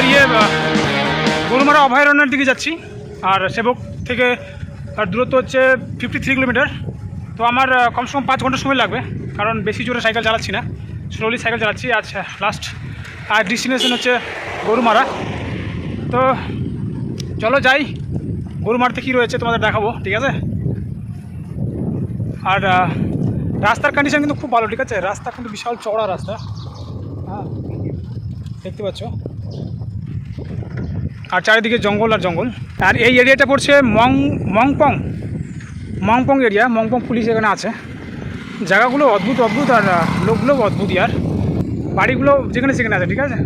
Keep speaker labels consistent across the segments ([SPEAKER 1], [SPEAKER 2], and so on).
[SPEAKER 1] বেরিয়ে আহ, গরুমারা অভয়ারণ্যের দিকে যাচ্ছি। আর সেবক থেকে আর দূরত্ব হচ্ছে ফিফটি থ্রি কিলোমিটার। তো আমার কমসে কম পাঁচ ঘণ্টা সময় লাগবে কারণ বেশি জোরে সাইকেল চালাচ্ছি না। স্লোলি সাইকেল চালাচ্ছি আচ্ছা লাস্ট আর ডেস্টিনেশন হচ্ছে গরুমারা। তো চলো যাই গরুমারতে কী রয়েছে তোমাদের দেখাবো ঠিক আছে? আর রাস্তার কন্ডিশন কিন্তু খুব ভালো ঠিক আছে? রাস্তা কিন্তু বিশাল চওড়া রাস্তা। হ্যাঁ দেখতে পাচ্ছ? আর চারিদিকে জঙ্গল আর জঙ্গল। আর এই এরিয়াটা পড়ছে মং, মংপং। মংপং এরিয়া মংপং পুলিশ এখানে আছে। জায়গাগুলো অদ্ভুত অদ্ভুত আর লোকগুলো অদ্ভুত আর। বাড়িগুলো যেখানে সেখানে আছে, ঠিক আছে?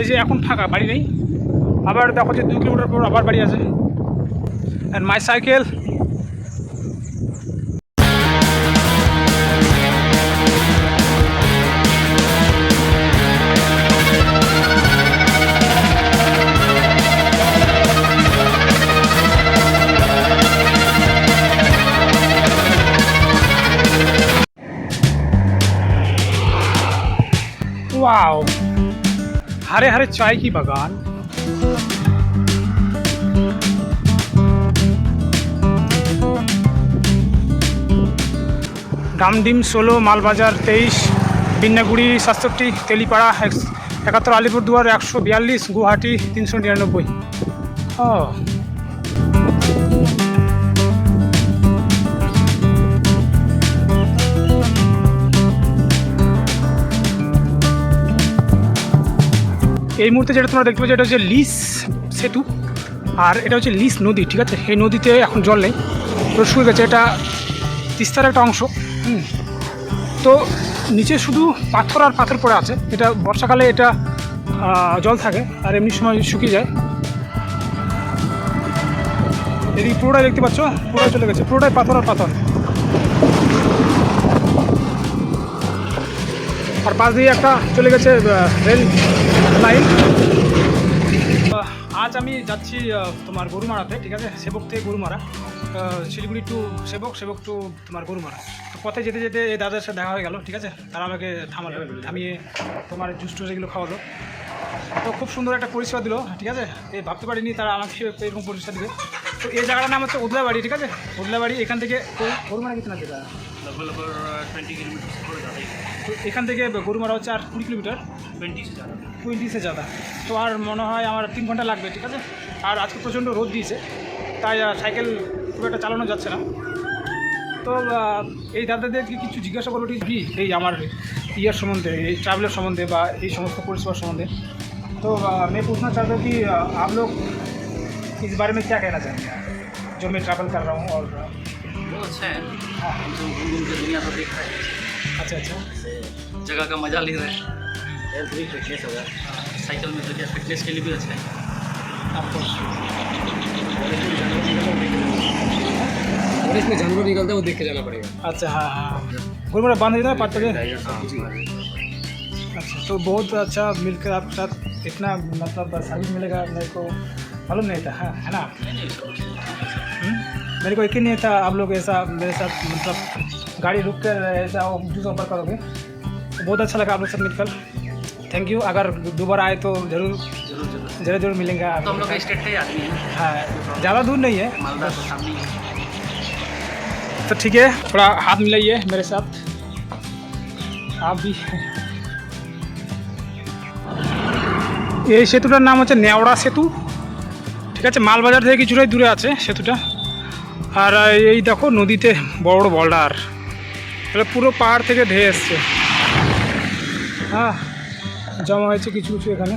[SPEAKER 1] এই যে এখন ফাঁকা, বাড়ি নেই। আবার দেখো যে দু কিলোমিটার পর আবার বাড়ি আছে। আর মাই সাইকেল वाओ हरे हरे चाय की बागान ডামডিম ষোলো মালবাজার তেইশ বিন্নাগুড়ি সাতষট্টি তেলিপাড়া এক- একাত্তর আলিপুরদুয়ার একশো বিয়াল্লিশ গুয়াহাটি তিনশো নিরানব্বই ও এই মুহূর্তে যেটা তোমরা দেখতে পাচ্ছ, এটা হচ্ছে লিস সেতু। আর এটা হচ্ছে লিস নদী, ঠিক আছে? এই নদীতে এখন জল নেই। তো শুয়ে গেছে, এটা তিস্তার একটা অংশ। তো নিচে শুধু পাথর আর পাথর পড়ে আছে। এটা বর্ষাকালে এটা জল থাকে, আর এমনি সময় শুকিয়ে যায়। এদিকে পুরোটাই দেখতে পাচ্ছ? পুরোটাই চলে গেছে। পুরোটাই পাথর আর পাথর। আর পাশ দিয়ে একটা চলে গেছে রেল লাইন আজ আমি যাচ্ছি তোমার গরুমারাতে, ঠিক আছে? সেবক থেকে গরুমারা। শিলিগুড়ি টু সেবক সেবক টু তোমার গরুমারা। তো পথে যেতে যেতে এই দাদার সাথে দেখা হয়ে গেল, ঠিক আছে? তারা আমাকে থামালো থামিয়ে তোমার জুস টুস এগুলো খাওয়ালো। তো খুব সুন্দর একটা পরিষেবা দিল, ঠিক আছে? এই ভাবতে পারিনি তারা আমাকে এরকম পরিষেবা দিবে। তো এই জায়গাটার নাম হচ্ছে উদলাবাড়ি ঠিক আছে উদলাবাড়ি এখান থেকে গরু- গরুমারা কিতনা যেটা
[SPEAKER 2] लगभग लगभग ट्वेंटी किलोमीटर से थोड़ा ज़्यादा ही
[SPEAKER 1] তো এখান থেকে গরুমারা হচ্ছে আর কুড়ি কিলোমিটার
[SPEAKER 2] ट्वेंटी से ज़्यादा
[SPEAKER 1] টোয়েন্টিসে যাদা তো আর মনে হয় আমার তিন ঘন্টা লাগবে ঠিক আছে আর আজকে প্রচণ্ড রোদ দিয়েছে তাই আর সাইকেল খুব একটা চালানো যাচ্ছে না তো আহ, এই দাদাদেরকে কিছু জিজ্ঞাসা করবো ঠিক কি এই আমার ইয়ার সম্বন্ধে এই ট্রাভেলের সম্বন্ধে বা এই সমস্ত পরিষেবার সম্বন্ধে তো আহ, मैं पूछना चाहता हूँ कि आह, आप लोग इस बारे में क्या कहना चाहेंगे जो मैं ट्रैवल कर रहा हूँ और
[SPEAKER 2] बहुत अच्छा है।
[SPEAKER 1] हाँ।
[SPEAKER 2] हम सब घूम घूम के दुनिया को देख रहे हैं।
[SPEAKER 1] अच्छा अच्छा।
[SPEAKER 2] जगह का मज़ा ले रहे हैं। हेल्थ भी फिटनेस होगा। साइकिल में तो क्या फिटनेस के लिए भी अच्छा है।
[SPEAKER 1] आपको
[SPEAKER 3] और इसमें जानवर निकलता है वो देख के जाना पड़ेगा।
[SPEAKER 1] अच्छा हाँ हाँ। गुरुमारा बाँध देता है के अच्छा तो बहुत अच्छा मिलकर आपके साथ इतना मतलब सर्विस मिलेगा मेरे को मालूम नहीं था हाँ है ना हम्म? मेरे को यकीन नहीं था आप लोग ऐसा मेरे साथ मतलब गाड़ी रुक कर ऐसा जूस ऑफर करोगे तो बहुत अच्छा लगा आप लोग साथ मिलकर थैंक यू अगर दोबारा आए तो ज़रूर
[SPEAKER 2] जरूर जरूर
[SPEAKER 1] ज़रूर ज़रूर मिलेंगे आप
[SPEAKER 2] तो हम लोग का स्टेट का ही आदमी है
[SPEAKER 1] हाँ ज़्यादा दूर नहीं है
[SPEAKER 2] मालदा तो सामने ही है
[SPEAKER 1] तो ठीक है थोड़ा हाथ मिलाइए मेरे साथ आप भी এই সেতুটার নাম হচ্ছে নেওড়া সেতু ঠিক আছে, মালবাজার থেকে কিছুটাই দূরে আছে সেতুটা। আর এই দেখো নদীতে বড় বড় বল্ডার। তাহলে পুরো পাহাড় থেকে ধেয়ে এসছে। হ্যাঁ জমা হয়েছে কিছু কিছু এখানে।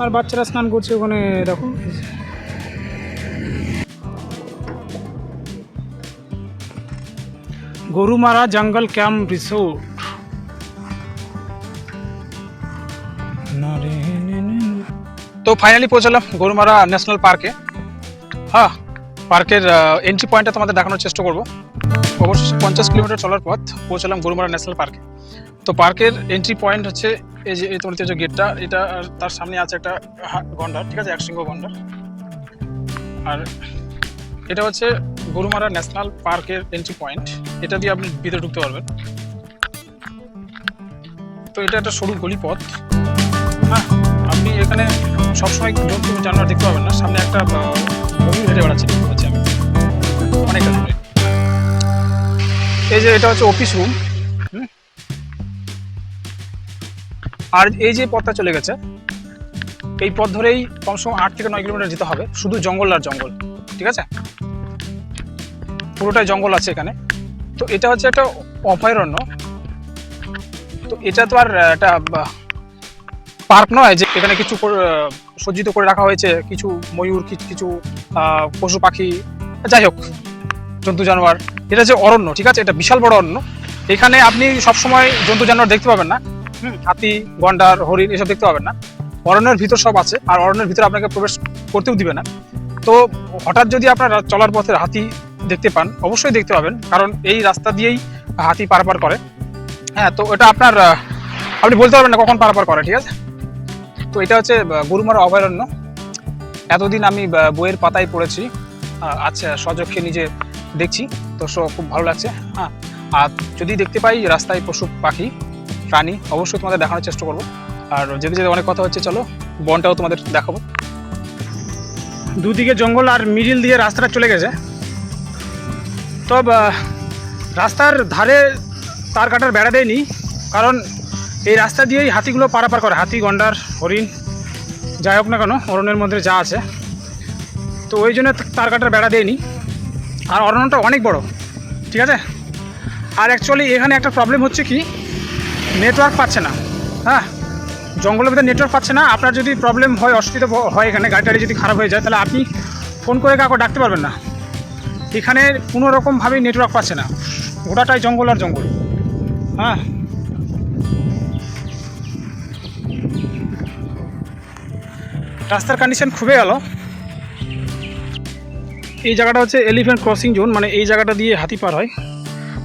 [SPEAKER 1] আর বাচ্চারা স্নান করছে ওখানে, দেখো। গরুমারা জঙ্গল ক্যাম্প রিসোর্ট। তো ফাইনালি পৌঁছালাম গরুমারা ন্যাশনাল পার্কে হ্যাঁ পার্কের এন্ট্রি পয়েন্টটা তোমাদের দেখানোর চেষ্টা করব। অবশ্যই পঞ্চাশ কিলোমিটার চলার পথ পৌঁছালাম গরুমারা ন্যাশনাল পার্কে তো পার্কের এন্ট্রি পয়েন্ট হচ্ছে এই যে তোমার যে গেটটা এটা তার সামনে আছে একটা গন্ডার, ঠিক আছে? একশৃঙ্গ গন্ডার। আর এটা হচ্ছে গরুমারা ন্যাশনাল পার্কের এন্ট্রি পয়েন্ট এটা দিয়ে আপনি ভিতরে ঢুকতে পারবেন। তো এটা একটা সরু গলি পথ হ্যাঁ আপনি এখানে সবসময় জন্তু জানোয়ার দেখতে পাবেন না, সামনে একটা ময়ূর হেঁটে বেড়াচ্ছে দেখতে পাচ্ছি আমি। অনেকটা দূরে। এই যে এটা হচ্ছে অফিস রুম আর এই যে পথটা চলে গেছে, এই পথ ধরেই কমসে কম আট থেকে নয় কিলোমিটার যেতে হবে, শুধু জঙ্গল আর জঙ্গল, ঠিক আছে? পুরোটাই জঙ্গল আছে এখানে। তো এটা হচ্ছে একটা অভয়ারণ্য। তো এটা তো আর একটা পার্ক নয় যে এখানে কিছু সজ্জিত করে রাখা হয়েছে, কিছু ময়ূর কিছু পশু পাখি, যাই হোক, জন্তু জানোয়ার। এটা যে অরণ্য, ঠিক আছে? এটা বিশাল বড় অরণ্য। এখানে আপনি সবসময় জন্তু জানোয়ার দেখতে পাবেন না। হাতি, গন্ডার, হরিণ, এসব দেখতে পাবেন না। অরণ্যের ভিতর সব আছে, আর অরণ্যের ভিতরে আপনাকে প্রবেশ করতেও দিবে না। তো হঠাৎ যদি আপনার চলার পথে হাতি দেখতে পান, অবশ্যই দেখতে পাবেন, কারণ এই রাস্তা দিয়েই হাতি পারাপার করে। হ্যাঁ তো এটা আপনার আপনি বলতে পারবেন না কখন পারাপার করে, ঠিক আছে? তো এটা হচ্ছে গরুমারা অভয়ারণ্য। এতদিন আমি বইয়ের পাতায় পড়েছি। আচ্ছা সচক্ষে নিজে দেখছি, তো সো খুব ভালো লাগছে হ্যাঁ। আর যদি দেখতে পাই রাস্তায় পশু, পাখি, প্রাণী, অবশ্যই তোমাদের দেখানোর চেষ্টা করব। আর যেতে যেতে অনেক কথা হচ্ছে, চলো, বনটাও তোমাদের দেখাবো। দুদিকে জঙ্গল আর মিডিল দিয়ে রাস্তাটা চলে গেছে। তো রাস্তার ধারে তার কাটার বেড়া দেয়নি, কারণ এই রাস্তা দিয়েই হাতিগুলো পারাপার করে। হাতি, গন্ডার, হরিণ, যাই হোক না কেন, অরণ্যের মধ্যে যা আছে। তো ওই জন্য তার কাটার বেড়া দেয়নি। আর অরণ্যটা অনেক বড়, ঠিক আছে? আর অ্যাকচুয়ালি এখানে একটা প্রবলেম হচ্ছে কি নেটওয়ার্ক পাচ্ছে না। হ্যাঁ? জঙ্গলের ভিতরে নেটওয়ার্ক পাচ্ছে না। আপনার যদি প্রবলেম হয়, অসুবিধা হয় এখানে, গাড়ি টাড়ি যদি খারাপ হয়ে যায়, তাহলে আপনি ফোন করে কাউকে ডাকতে পারবেন না। এখানে কোনো রকমভাবেই নেটওয়ার্ক পাচ্ছে না। গোটাটাই জঙ্গল আর জঙ্গল। হ্যাঁ? রাস্তার কন্ডিশন খুবই ভালো। এই জায়গাটা হচ্ছে এলিফ্যান্ট ক্রসিং জোন মানে এই জায়গাটা দিয়ে হাতি পার হয়।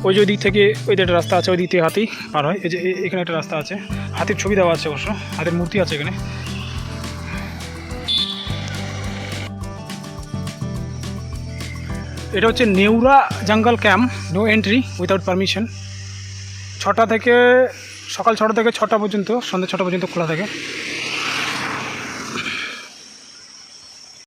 [SPEAKER 1] ওই যে ওই দিক থেকে ওই যে একটা রাস্তা আছে, ওই দিক থেকে হাতি পার হয়। এই যে এখানে একটা রাস্তা আছে। হাতির ছবি দেওয়া আছে অবশ্য। হাতের মূর্তি আছে এখানে। এটা হচ্ছে নেউরা জঙ্গল camp. No entry without permission ছটা থেকে সকাল ছটা থেকে ছটা পর্যন্ত, সন্ধ্যে ছটা পর্যন্ত খোলা থাকে।